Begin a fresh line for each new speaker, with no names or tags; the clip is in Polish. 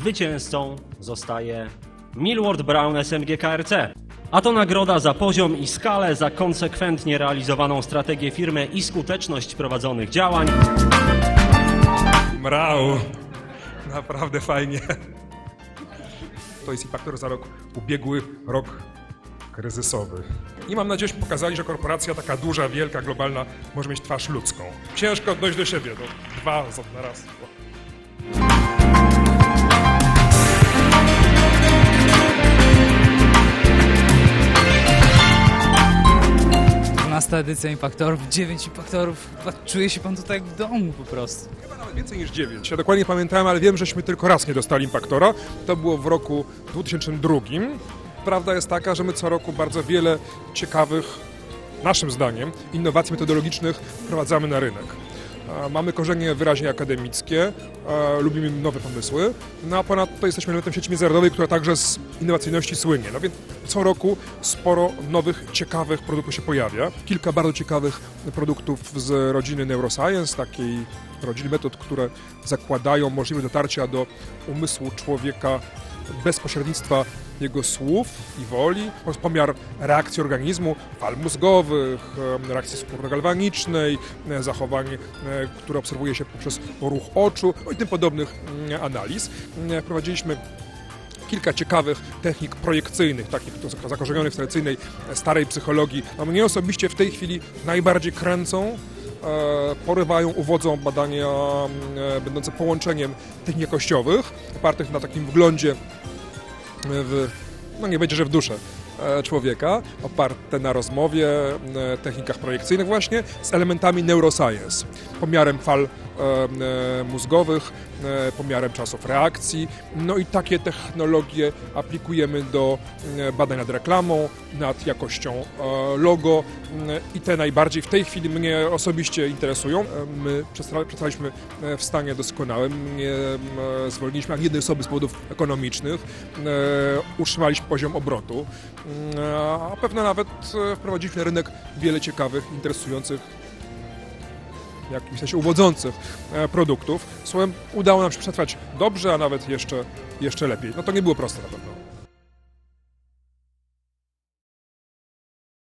zwycięzcą zostaje Milward Brown SMG KRC. A to nagroda za poziom i skalę, za konsekwentnie realizowaną strategię firmy i skuteczność prowadzonych działań.
Mrał. Naprawdę fajnie. To jest Impactor za rok ubiegły, rok kryzysowy. I mam nadzieję, że pokazali, że korporacja taka duża, wielka, globalna może mieć twarz ludzką. Ciężko dojść do siebie. No, dwa na raz.
12 edycja Impaktorów, 9 Impaktorów. Czuje się pan tutaj jak w domu po prostu.
Chyba nawet więcej niż dziewięć. Ja dokładnie pamiętałem, ale wiem, żeśmy tylko raz nie dostali Impactora. To było w roku 2002. Prawda jest taka, że my co roku bardzo wiele ciekawych, naszym zdaniem, innowacji metodologicznych wprowadzamy na rynek. Mamy korzenie wyraźnie akademickie, lubimy nowe pomysły, no a ponadto jesteśmy elementem sieci międzynarodowej, która także z innowacyjności słynie. No więc co roku sporo nowych, ciekawych produktów się pojawia. Kilka bardzo ciekawych produktów z rodziny Neuroscience, takiej rodziny metod, które zakładają możliwość dotarcia do umysłu człowieka bez pośrednictwa jego słów i woli, pomiar reakcji organizmu, fal mózgowych, reakcji skórno-galwanicznej, e, zachowań, e, które obserwuje się poprzez ruch oczu no i tym podobnych mm, analiz. Mm, Wprowadziliśmy kilka ciekawych technik projekcyjnych, takich zakorzenionych w tradycyjnej e, starej psychologii. No, mnie osobiście w tej chwili najbardziej kręcą, e, porywają, uwodzą badania e, będące połączeniem technik jakościowych, opartych na takim wglądzie w, no nie będzie, że w duszę e, człowieka, oparte na rozmowie, e, technikach projekcyjnych właśnie, z elementami neuroscience, pomiarem fal e, e, mózgowych, e, pomiarem czasów reakcji. No i takie technologie aplikujemy do e, badań nad reklamą, nad jakością e, logo e, i te najbardziej w tej chwili mnie osobiście interesują. E, My przetrwaliśmy e, w stanie doskonałym, nie e, zwolniliśmy ani jednej osoby z powodów ekonomicznych, utrzymaliśmy poziom obrotu, e, a pewno nawet wprowadziliśmy na rynek wiele ciekawych, interesujących w jakimś sensie uwodzących produktów. Słowem, udało nam się przetrwać dobrze, a nawet jeszcze, jeszcze lepiej. No to nie było proste na pewno.